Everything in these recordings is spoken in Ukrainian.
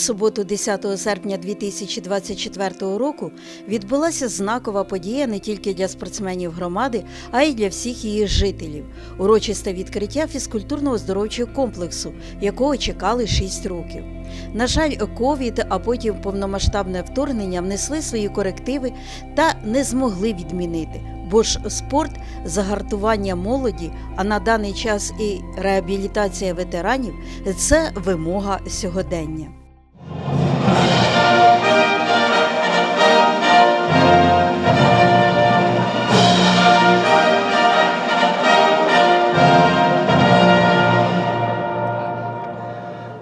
суботу, 10 серпня 2024 року, відбулася знакова подія не тільки для спортсменів громади, а й для всіх її жителів. Урочисте відкриття фізкультурно-оздоровчого комплексу, якого чекали 6 років. На жаль, ковід, а потім повномасштабне вторгнення внесли свої корективи та не змогли відмінити. Бо ж спорт, загартування молоді, а на даний час і реабілітація ветеранів це вимога сьогодення.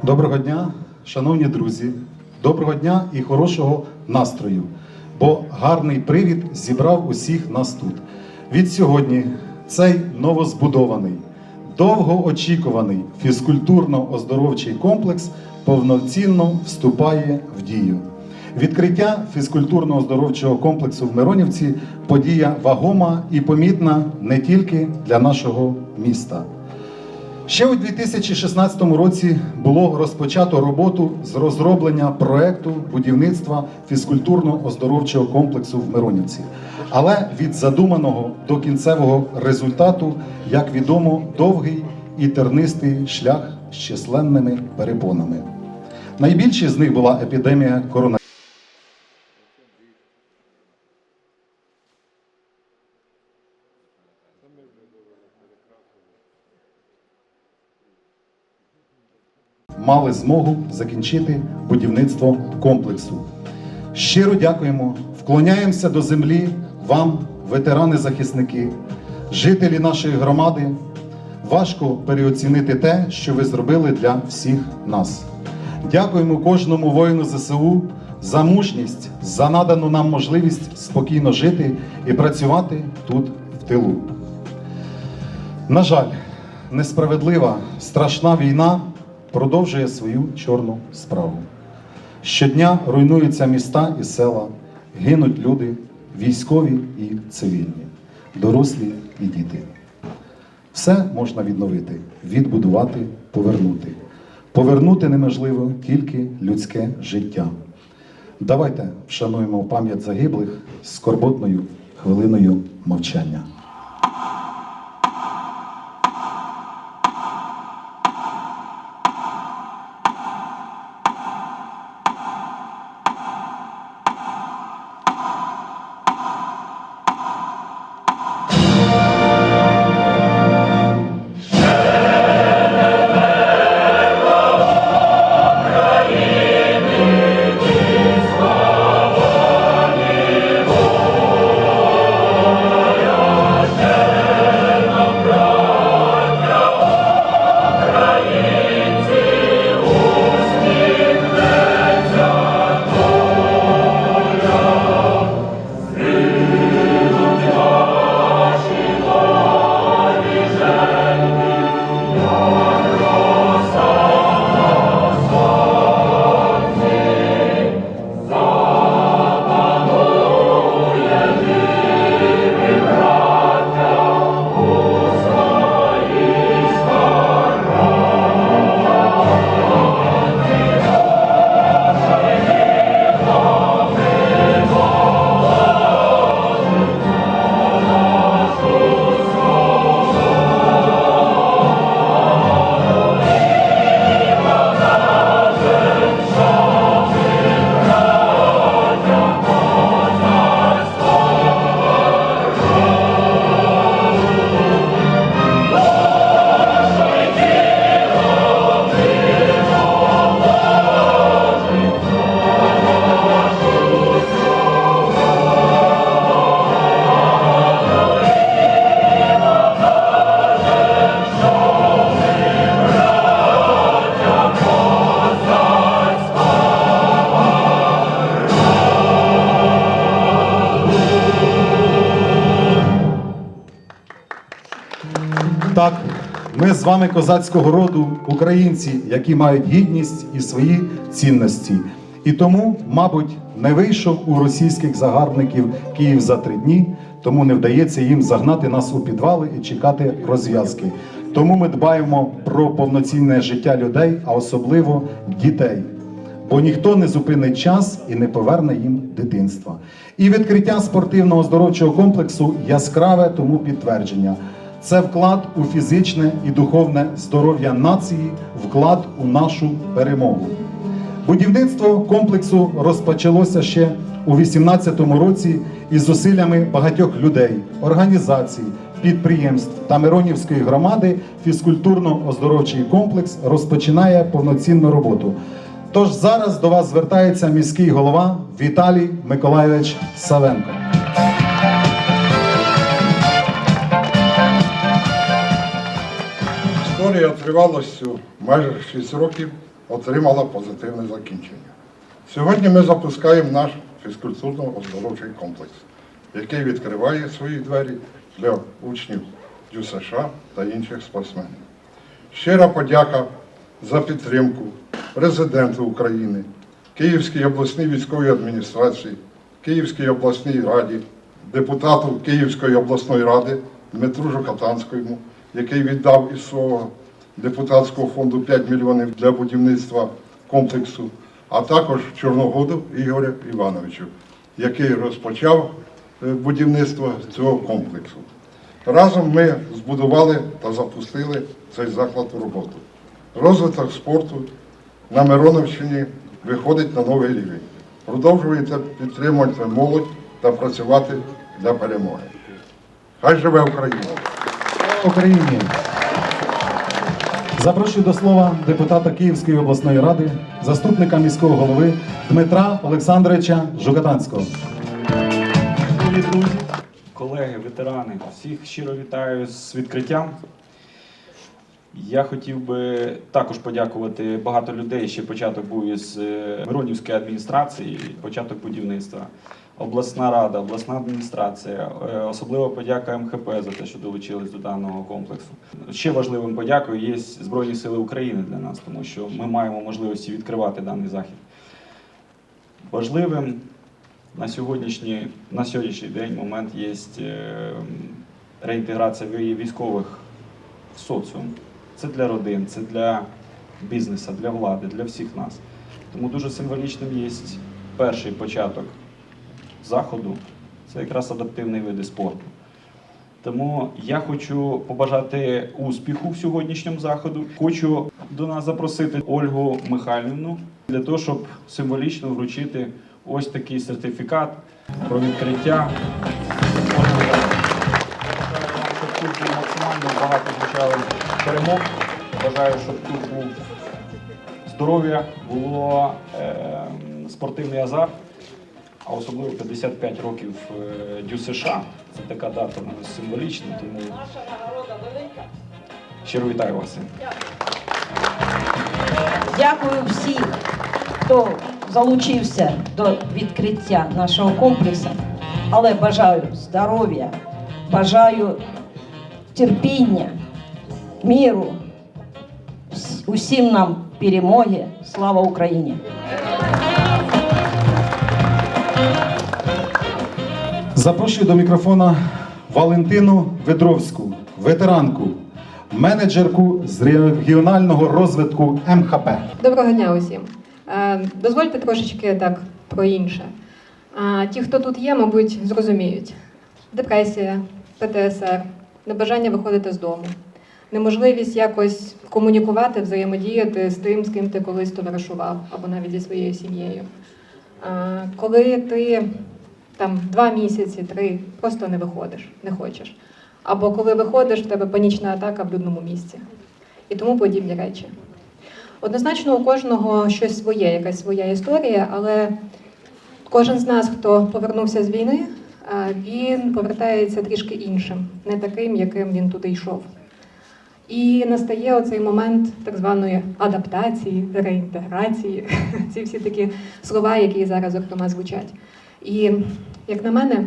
Доброго дня, шановні друзі, доброго дня і хорошого настрою, бо гарний привід зібрав усіх нас тут. Від сьогодні цей новозбудований, довгоочікуваний фізкультурно-оздоровчий комплекс повноцінно вступає в дію. Відкриття фізкультурно-оздоровчого комплексу в Миронівці подія вагома і помітна не тільки для нашого міста. Ще у 2016 році було розпочато роботу з розроблення проекту будівництва фізкультурно-оздоровчого комплексу в Миронівці. Але від задуманого до кінцевого результату, як відомо, довгий і тернистий шлях з численними перепонами. Найбільші з них була епідемія коронавірусу. Мали змогу закінчити будівництво комплексу. Щиро дякуємо, вклоняємося до землі вам, ветерани-захисники, жителі нашої громади. Важко переоцінити те, що ви зробили для всіх нас. Дякуємо кожному воїну ЗСУ за мужність, за надану нам можливість спокійно жити і працювати тут в тилу. На жаль, несправедлива, страшна війна продовжує свою чорну справу. Щодня руйнуються міста і села, гинуть люди, військові і цивільні, дорослі і діти. Все можна відновити, відбудувати, повернути. Повернути неможливо тільки людське життя. Давайте вшануємо пам'ять загиблих скорботною хвилиною мовчання. Вами козацького роду, українці, які мають гідність і свої цінності. І тому, мабуть, не вийшов у російських загарбників Київ за три дні, тому не вдається їм загнати нас у підвали і чекати розв'язки. Тому ми дбаємо про повноцінне життя людей, а особливо дітей. бо ніхто не зупинить час і не поверне їм дитинства. І відкриття спортивного оздоровчого комплексу яскраве тому підтвердження. Це вклад у фізичне і духовне здоров'я нації, вклад у нашу перемогу. Будівництво комплексу розпочалося ще у 18-му році із зусиллями багатьох людей, організацій, підприємств та Миронівської громади. Фізкультурно-оздоровчий комплекс розпочинає повноцінну роботу. Тож зараз до вас звертається міський голова Віталій Миколайович Савенко. Історія тривалістю майже 6 років отримала позитивне закінчення. Сьогодні ми запускаємо наш фізкультурно-оздоровчий комплекс, який відкриває свої двері для учнів ДЮСШ та інших спортсменів. Щира подяка за підтримку президенту України, Київській обласній військовій адміністрації, Київській обласній раді, депутату Київської обласної ради Дмитру Жукатанському, який віддав із свого депутатського фонду 5 мільйонів для будівництва комплексу, а також Чорногоду Ігоря Івановичу, який розпочав е, будівництво цього комплексу. Разом ми збудували та запустили цей заклад у роботу. Розвиток спорту на Мироновщині виходить на новий рівень. Продовжуєте підтримувати молодь та працювати для перемоги. Хай живе Україна! Україні! Запрошую до слова депутата Київської обласної ради, заступника міського голови Дмитра Олександровича Жукатанського. Друзі, колеги, ветерани, всіх щиро вітаю з відкриттям. Я хотів би також подякувати багато людей. Ще початок був із е, Миронівської адміністрації, початок будівництва, обласна рада, обласна адміністрація. Е, Особливо подяка МХП за те, що долучились до даного комплексу. Ще важливим подякою є Збройні Сили України для нас, тому що ми маємо можливості відкривати даний захід. Важливим на сьогоднішній, на сьогоднішній день момент є е, реінтеграція військових в соціум. Це для родин, це для бізнесу, для влади, для всіх нас. Тому дуже символічним є перший початок заходу. Це якраз адаптивний види спорту. Тому я хочу побажати успіху в сьогоднішньому заходу. Хочу до нас запросити Ольгу Михайлівну для того, щоб символічно вручити ось такий сертифікат про відкриття. Тут максимально багато звучало перемог. Бажаю, щоб тут був здоров'я, було е, спортивний азарт, а особливо 55 років е, Дю США. Це така дата символічна, тому щиро вітаю вас. Дякую всім, хто залучився до відкриття нашого комплексу. Але бажаю здоров'я, бажаю терпіння, міру, усім нам перемоги. Слава Україні! Запрошую до мікрофона Валентину Ведровську, ветеранку, менеджерку з регіонального розвитку МХП. Доброго дня усім. Е, Дозвольте трошечки так про інше. Ті, хто тут є, мабуть, зрозуміють: депресія, ПТСР, небажання виходити з дому, неможливість якось комунікувати, взаємодіяти з тим, з ким ти колись товаришував, або навіть зі своєю сім'єю. Коли ти там два місяці, три просто не виходиш, не хочеш. Або коли виходиш, в тебе панічна атака в людному місці. І тому подібні речі. Однозначно, у кожного щось своє, якась своя історія, але кожен з нас, хто повернувся з війни, він повертається трішки іншим, не таким, яким він туди йшов. І настає оцей момент так званої адаптації, реінтеграції, ці всі такі слова, які зараз зокрема звучать. І як на мене,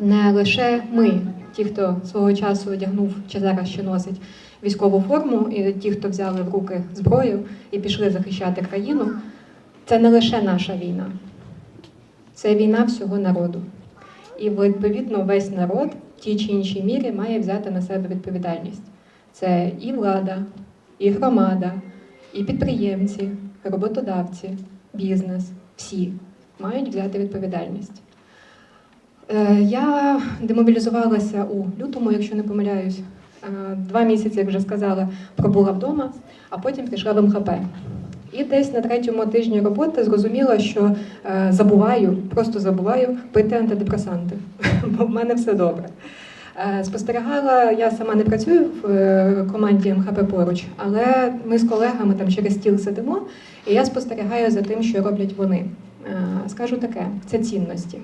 не лише ми, ті, хто свого часу одягнув чи зараз ще носить військову форму, і ті, хто взяли в руки зброю і пішли захищати країну, це не лише наша війна, це війна всього народу. І відповідно весь народ в тій чи іншій мірі має взяти на себе відповідальність. Це і влада, і громада, і підприємці, роботодавці, бізнес, всі мають взяти відповідальність. Е, Я демобілізувалася у лютому, якщо не помиляюсь. Е, Два місяці, як вже сказала, пробула вдома, а потім пішла в МХП. І десь на третьому тижні роботи зрозуміла, що е, забуваю, просто забуваю пити антидепресанти, бо в мене все добре. Е, Спостерігала, я сама не працюю в е, команді МХП поруч, але ми з колегами там через стіл сидимо, і я спостерігаю за тим, що роблять вони. Скажу таке: це цінності.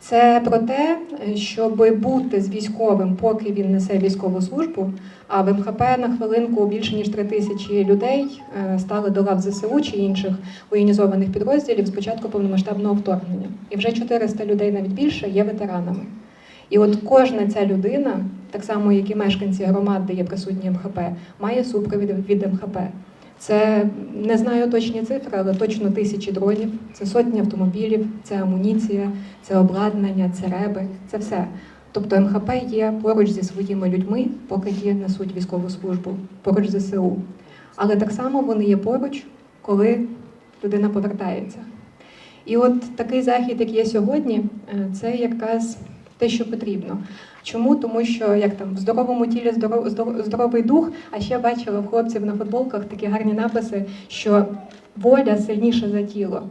Це про те, щоб бути з військовим, поки він несе військову службу. А в МХП на хвилинку більше ніж три тисячі людей е, стали до лав ЗСУ чи інших воєнізованих підрозділів з початку повномасштабного вторгнення. І вже 400 людей, навіть більше, є ветеранами. І от кожна ця людина, так само як і мешканці громад, де є присутні МХП, має супровід від МХП. Це не знаю точні цифри, але точно тисячі дронів, це сотні автомобілів, це амуніція, це обладнання, це реби, це все. Тобто МХП є поруч зі своїми людьми, поки ті несуть військову службу, поруч з ЗСУ. Але так само вони є поруч, коли людина повертається. І от такий захід, як є сьогодні, е, це якраз те, що потрібно. Чому? Тому що як там в здоровому тілі здоров, здоров- здоровий дух, а ще бачила в хлопців на футболках такі гарні написи, що воля сильніша за тіло.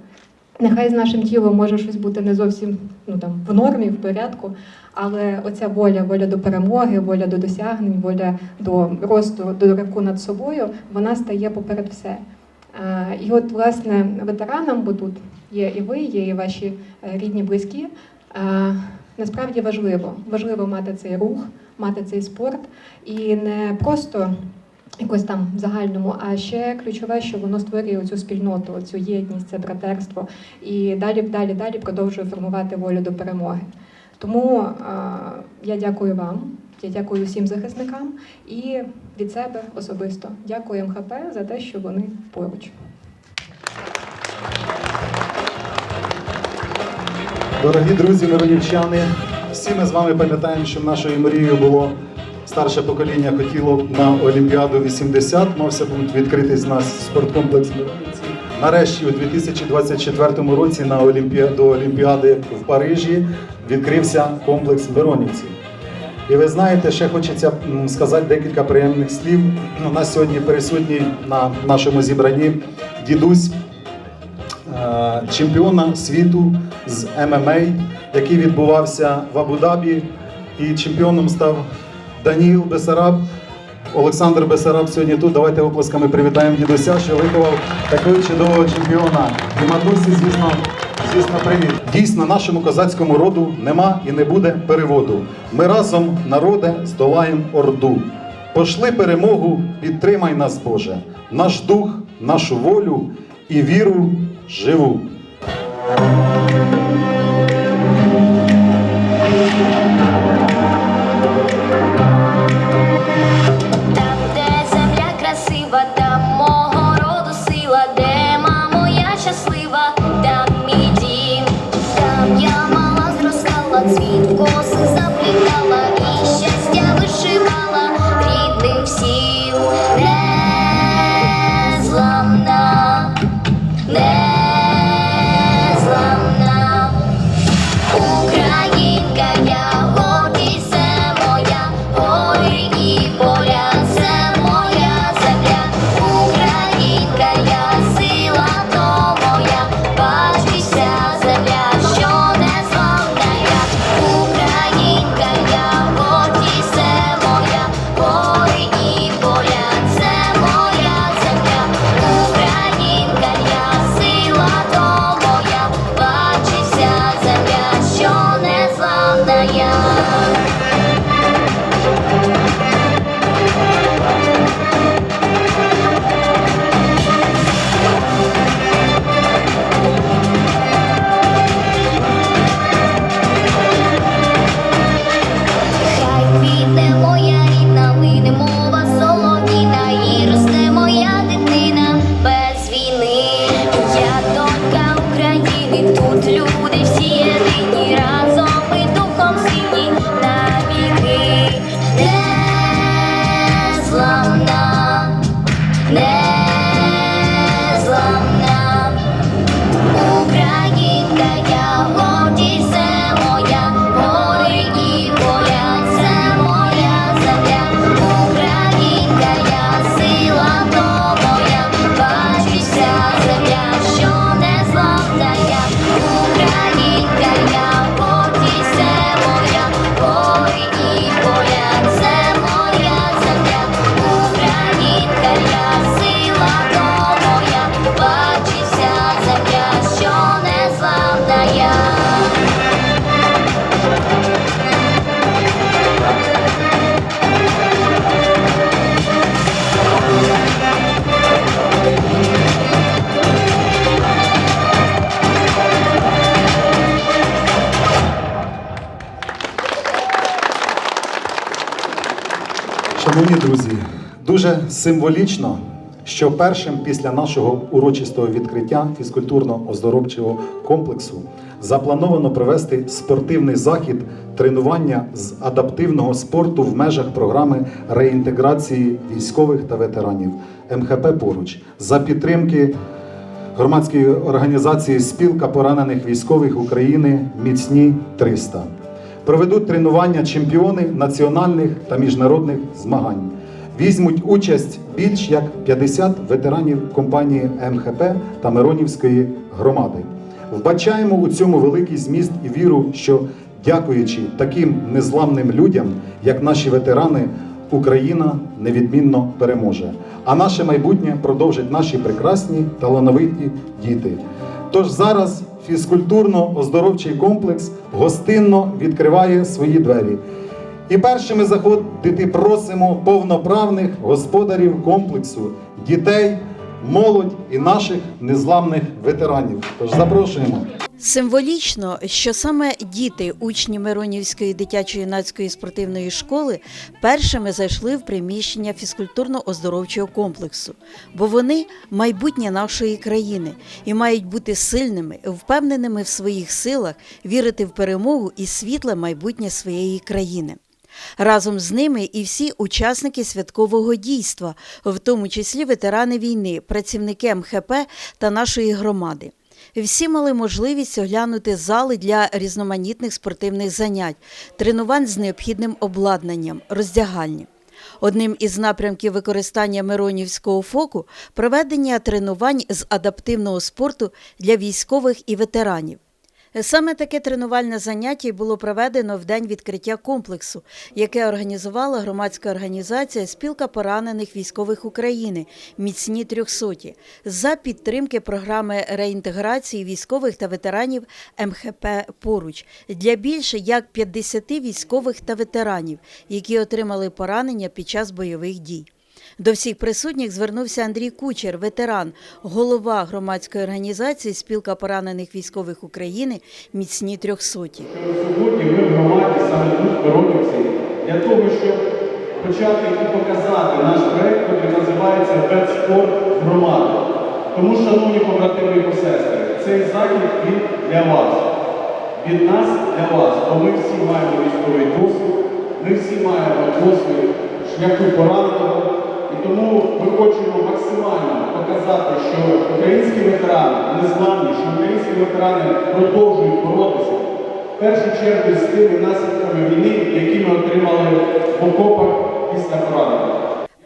Нехай з нашим тілом може щось бути не зовсім ну, там, в нормі, в порядку, але оця воля, воля до перемоги, воля до досягнень, воля до росту, до ривку над собою, вона стає поперед все. І от, власне, ветеранам, бо тут є і ви, є і ваші е, рідні, близькі. Насправді важливо, важливо мати цей рух, мати цей спорт і не просто якось там в загальному, а ще ключове, що воно створює цю спільноту, цю єдність, це братерство, і далі, далі, далі продовжує формувати волю до перемоги. Тому е, я дякую вам, я дякую всім захисникам і від себе особисто дякую МХП за те, що вони поруч. Дорогі друзі, миронівчани, всі ми з вами пам'ятаємо, що нашою мрією було старше покоління хотіло на Олімпіаду 80. Мався бути відкритий з нас спорткомплекс Миронівці. Нарешті у 2024 році на Олімпіаду до Олімпіади в Парижі відкрився комплекс Миронівці. І ви знаєте, ще хочеться сказати декілька приємних слів. У нас сьогодні присутній на нашому зібранні дідусь чемпіона світу з ММА, який відбувався в Абу-Дабі, і чемпіоном став Даніл Бесараб. Олександр Бесараб сьогодні тут. Давайте оплесками привітаємо дідуся, що виховав такого чудового чемпіона. І матусі, звісно, звісно, привіт. Дійсно, нашому козацькому роду нема і не буде переводу. Ми разом, народе, здолаємо орду. Пошли перемогу, підтримай нас, Боже, наш дух, нашу волю і віру живу. Шановні друзі, дуже символічно, що першим після нашого урочистого відкриття фізкультурно-оздоровчого комплексу заплановано провести спортивний захід тренування з адаптивного спорту в межах програми реінтеграції військових та ветеранів МХП поруч за підтримки громадської організації Спілка поранених військових України Міцні 300 проведуть тренування чемпіони національних та міжнародних змагань. Візьмуть участь більш як 50 ветеранів компанії МХП та Миронівської громади. Вбачаємо у цьому великий зміст і віру, що дякуючи таким незламним людям, як наші ветерани, Україна невідмінно переможе. А наше майбутнє продовжить наші прекрасні талановиті діти. Тож зараз фізкультурно-оздоровчий комплекс гостинно відкриває свої двері. І першими заходити просимо повноправних господарів комплексу, дітей, молодь і наших незламних ветеранів. Тож запрошуємо. Символічно, що саме діти, учні Миронівської дитячо-юнацької спортивної школи, першими зайшли в приміщення фізкультурно-оздоровчого комплексу, бо вони майбутнє нашої країни і мають бути сильними, впевненими в своїх силах, вірити в перемогу і світле майбутнє своєї країни. Разом з ними і всі учасники святкового дійства, в тому числі ветерани війни, працівники МХП та нашої громади. Всі мали можливість оглянути зали для різноманітних спортивних занять, тренувань з необхідним обладнанням, роздягальні. Одним із напрямків використання Миронівського фоку проведення тренувань з адаптивного спорту для військових і ветеранів. Саме таке тренувальне заняття було проведено в день відкриття комплексу, яке організувала громадська організація Спілка поранених військових України Міцні трьохсоті за підтримки програми реінтеграції військових та ветеранів МХП поруч для більше як 50 військових та ветеранів, які отримали поранення під час бойових дій. До всіх присутніх звернувся Андрій Кучер, ветеран, голова громадської організації Спілка поранених військових України Міцні трьохсоті. Сьогодні ми в громаді саме тут Миронівці для того, щоб почати і показати наш проект, який називається «Ветспорт громади. Тому, шановні побратими і посестри, цей захід він для вас. Від нас для вас, бо ми всі маємо військовий досвід, ми всі маємо досвід шляху пораненого. І тому ми хочемо максимально показати, що українські ветерани незламні, що українські ветерани продовжують боротися в першу чергу з тими наслідками війни, які ми отримали в окопах після поранення.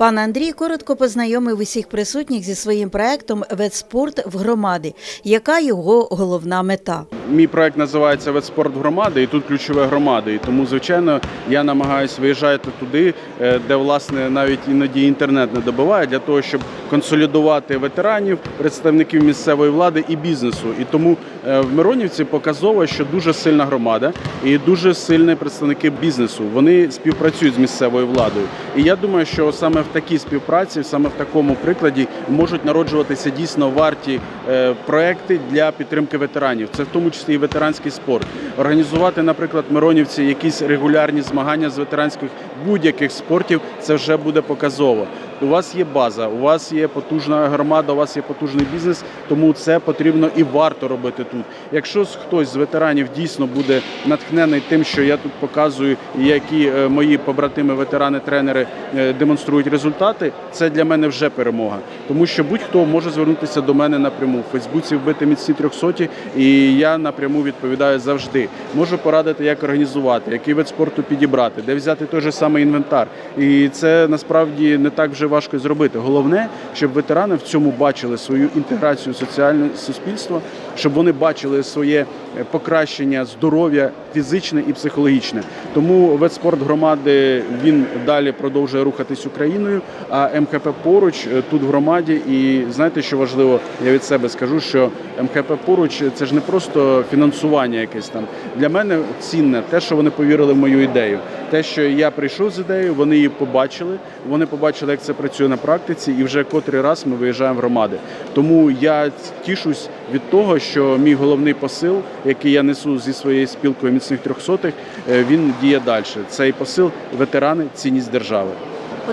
Пан Андрій коротко познайомив усіх присутніх зі своїм проектом «Ветспорт в громади», яка його головна мета. Мій проект називається «Ветспорт громади, і тут ключове громади. І тому, звичайно, я намагаюся виїжджати туди, е, де власне навіть іноді інтернет не добиває, для того, щоб консолідувати ветеранів, представників місцевої влади і бізнесу. І тому е, в Миронівці показово, що дуже сильна громада і дуже сильні представники бізнесу. Вони співпрацюють з місцевою владою. І я думаю, що саме в такій співпраці, саме в такому прикладі, можуть народжуватися дійсно варті е, проекти для підтримки ветеранів. Це в тому числі і ветеранський спорт. Організувати, наприклад, Миронівці якісь регулярні змагання з ветеранських будь-яких спортів. Це вже буде показово. У вас є база, у вас є потужна громада, у вас є потужний бізнес, тому це потрібно і варто робити тут. Якщо хтось з ветеранів дійсно буде натхнений тим, що я тут показую, які е, мої побратими, ветерани-тренери е, демонструють результати, це для мене вже перемога. Тому що будь-хто може звернутися до мене напряму. В Фейсбуці вбити міцні трьохсоті, і я напряму відповідаю завжди. Можу порадити, як організувати, який вид спорту підібрати, де взяти той же самий інвентар. І це насправді не так вже важко зробити. Головне, щоб ветерани в цьому бачили свою інтеграцію соціальне суспільство, щоб вони бачили своє покращення здоров'я фізичне і психологічне. Тому ветспорт громади він далі продовжує рухатись Україною. А МХП поруч е, тут в громаді. І знаєте, що важливо, я від себе скажу, що МХП поруч це ж не просто фінансування якесь там. Для мене цінне те, що вони повірили в мою ідею. Те, що я прийшов з ідеєю, вони її побачили. Вони побачили, як це працює на практиці, і вже котрий раз ми виїжджаємо в громади. Тому я тішусь від того, що мій головний посил, який я несу зі своєю спілкою міцних трьохсотих, е, він діє далі. Цей посил ветерани, цінність держави.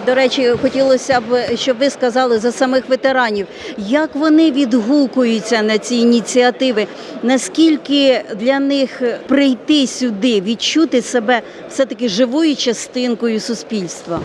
До речі, хотілося б, щоб ви сказали за самих ветеранів, як вони відгукуються на ці ініціативи, наскільки для них прийти сюди, відчути себе все-таки живою частинкою суспільства?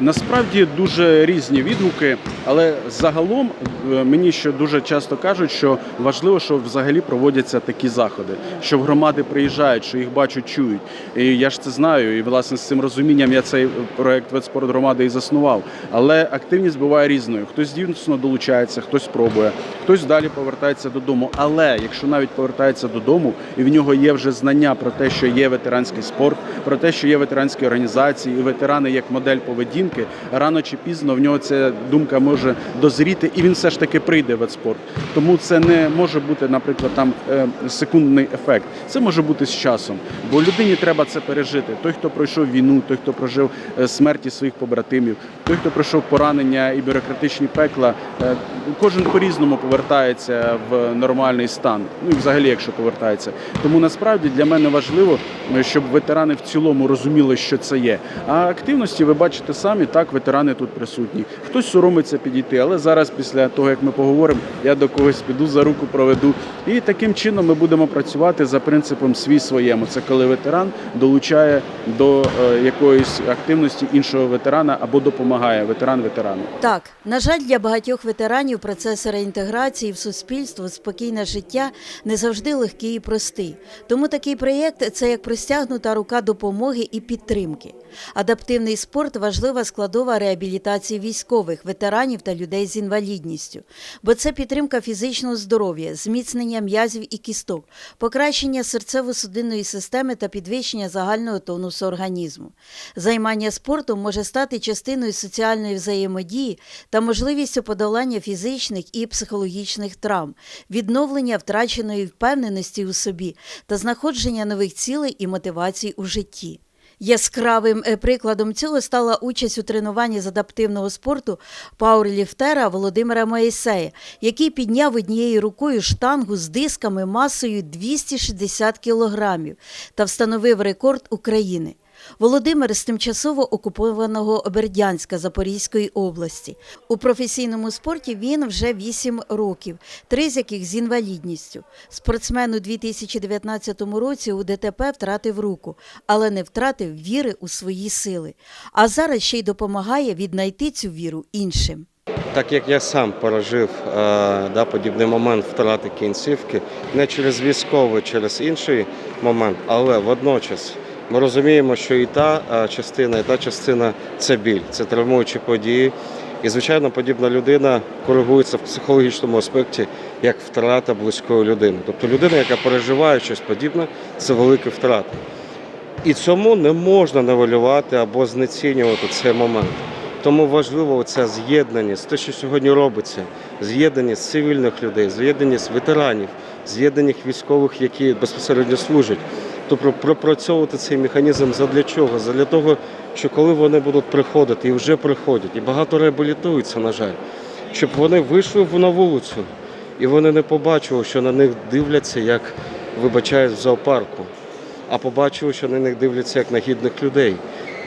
Насправді дуже різні відгуки, але загалом е, мені ще дуже часто кажуть, що важливо, що взагалі проводяться такі заходи, що в громади приїжджають, що їх бачать, чують. І я ж це знаю. І власне з цим розумінням я цей проект «Ветспорт громади і заснував. Але активність буває різною. Хтось дійсно долучається, хтось пробує, хтось далі повертається додому. Але якщо навіть повертається додому, і в нього є вже знання про те, що є ветеранський спорт, про те, що є ветеранські організації, і ветерани як модель поведінки, рано чи пізно в нього ця думка може дозріти, і він все ж таки прийде в спорт. Тому це не може бути, наприклад, там е, секундний ефект. Це може бути з часом, бо людині треба це пережити. Той, хто пройшов війну, той, хто прожив е, смерті своїх побратимів, той, хто пройшов поранення і бюрократичні пекла, е, кожен по-різному повертається в нормальний стан. Ну і взагалі, якщо повертається. Тому насправді для мене важливо, щоб ветерани в цілому розуміли, що це є. А активності ви бачите самі, так ветерани тут присутні. Хтось соромиться підійти, але зараз, після того як ми поговоримо, я до когось піду за руку проведу. І таким чином ми будемо працювати за принципом свій своєму. Це коли ветеран долучає до е, якоїсь активності іншого ветерана або допомагає ветеран ветерану. Так, на жаль, для багатьох ветеранів процес реінтеграції в суспільство, спокійне життя не завжди легкий і простий. Тому такий проєкт це як простягнута рука допомоги і підтримки. Адаптивний спорт важлива складова реабілітації військових, ветеранів та людей з інвалідністю, бо це підтримка фізичного здоров'я, зміцнення м'язів і кісток, покращення серцево-судинної системи та підвищення загального тонусу організму. Займання спортом може стати частиною соціальної взаємодії та можливістю подолання фізичних і психологічних травм, відновлення втраченої впевненості у собі та знаходження нових цілей і мотивацій у житті. Яскравим е, прикладом цього стала участь у тренуванні з адаптивного спорту пауерліфтера Володимира Моїсея, який підняв однією рукою штангу з дисками масою 260 кілограмів та встановив рекорд України. Володимир з тимчасово окупованого Бердянська Запорізької області. У професійному спорті він вже 8 років, три з яких з інвалідністю. Спортсмен у 2019 році у ДТП втратив руку, але не втратив віри у свої сили. А зараз ще й допомагає віднайти цю віру іншим. Так як я сам пережив е, да, подібний момент втрати кінцівки, не через військовий, через інший момент, але водночас ми розуміємо, що і та частина, і та частина це біль, це травмуючі події. І, звичайно, подібна людина коригується в психологічному аспекті як втрата близької людини. Тобто людина, яка переживає щось подібне, це великі втрати. І цьому не можна невелювати або знецінювати цей момент. Тому важливо ця з'єднаність, те, що сьогодні робиться, з'єднаність цивільних людей, з'єднаність ветеранів, з'єднаність військових, які безпосередньо служать. Тобто пропрацьовувати цей механізм задля чого? Задля того, що коли вони будуть приходити і вже приходять, і багато реабілітуються, на жаль, щоб вони вийшли на вулицю і вони не побачили, що на них дивляться, як вибачають в зоопарку, а побачили, що на них дивляться як на гідних людей,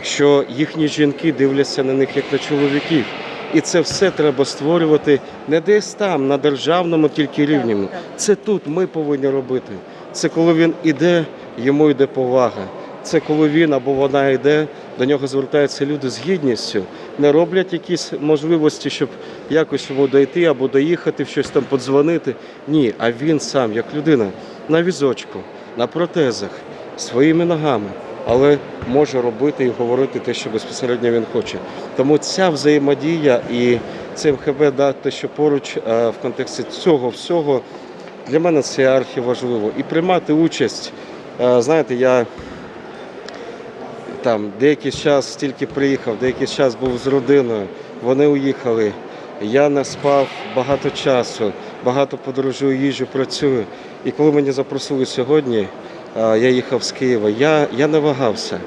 що їхні жінки дивляться на них як на чоловіків. І це все треба створювати не десь там, на державному тільки рівні. Це тут ми повинні робити. Це коли він іде, йому йде повага. Це коли він або вона йде, до нього звертаються люди з гідністю, не роблять якісь можливості, щоб якось йому дойти або доїхати, щось там подзвонити. Ні, а він сам, як людина, на візочку, на протезах, своїми ногами, але може робити і говорити те, що безпосередньо він хоче. Тому ця взаємодія і це МХБ дати, що поруч е, в контексті цього всього для мене це архіважливо. І приймати участь. Е, Знаєте, я там деякий час тільки приїхав, деякий час був з родиною, вони уїхали. Я не спав багато часу, багато подорожую, їжджу, працюю. І коли мені запросили сьогодні, е, я їхав з Києва, я, я не вагався.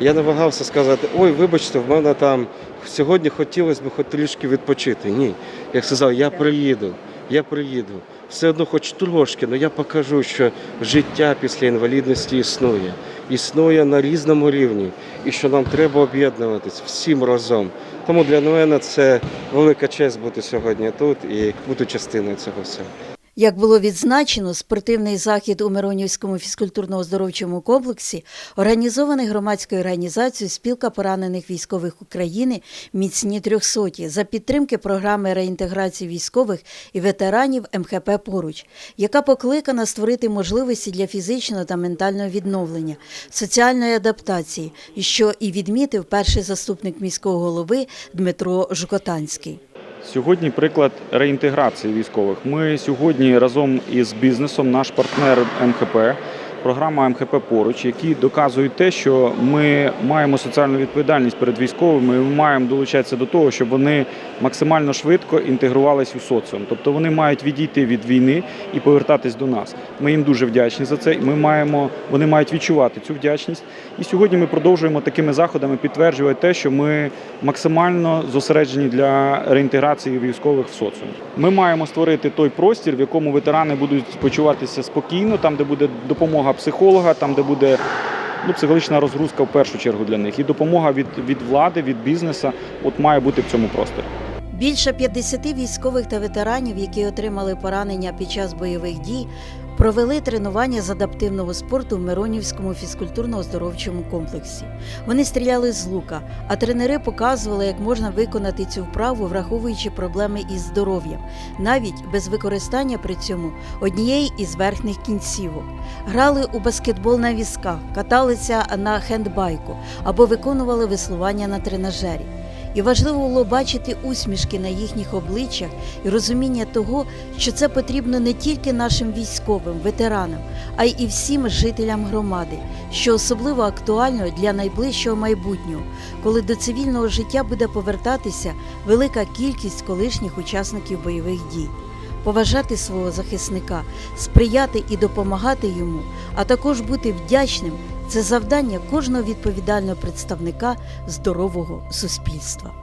Я не вагався сказати, ой, вибачте, в мене там сьогодні хотілося б хоч трішки відпочити. Ні. Я сказав, я приїду, я приїду. Все одно хоч трошки, але я покажу, що життя після інвалідності існує. існує на різному рівні, і що нам треба об'єднуватись всім разом. Тому для мене це велика честь бути сьогодні тут і бути частиною цього всього. Як було відзначено, спортивний захід у Миронівському фізкультурно-оздоровчому комплексі організований громадською організацією Спілка поранених військових України Міцні трьохсоті за підтримки програми реінтеграції військових і ветеранів МХП Поруч, яка покликана створити можливості для фізичного та ментального відновлення, соціальної адаптації, що і відмітив перший заступник міського голови Дмитро Жукотанський. Сьогодні приклад реінтеграції військових. Ми сьогодні разом із бізнесом, наш партнер МХП, програма МХП поруч, які доказують те, що ми маємо соціальну відповідальність перед військовими. Ми маємо долучатися до того, щоб вони максимально швидко інтегрувалися у соціум. Тобто вони мають відійти від війни і повертатись до нас. Ми їм дуже вдячні за це. Ми маємо, вони мають відчувати цю вдячність. І сьогодні ми продовжуємо такими заходами підтверджувати те, що ми максимально зосереджені для реінтеграції військових в соціум. Ми маємо створити той простір, в якому ветерани будуть почуватися спокійно, там, де буде допомога психолога, там, де буде ну, психологічна розгрузка в першу чергу для них, і допомога від, від влади, від бізнесу, от має бути в цьому просторі. Більше 50 військових та ветеранів, які отримали поранення під час бойових дій, провели тренування з адаптивного спорту в Миронівському фізкультурно-оздоровчому комплексі. Вони стріляли з лука, а тренери показували, як можна виконати цю вправу, враховуючи проблеми із здоров'ям, навіть без використання при цьому однієї із верхніх кінцівок. Грали у баскетбол на візках, каталися на хендбайку або виконували веслування на тренажері. І важливо було бачити усмішки на їхніх обличчях і розуміння того, що це потрібно не тільки нашим військовим, ветеранам, а й всім жителям громади, що особливо актуально для найближчого майбутнього, коли до цивільного життя буде повертатися велика кількість колишніх учасників бойових дій. Поважати свого захисника, сприяти і допомагати йому, а також бути вдячним це завдання кожного відповідального представника здорового суспільства.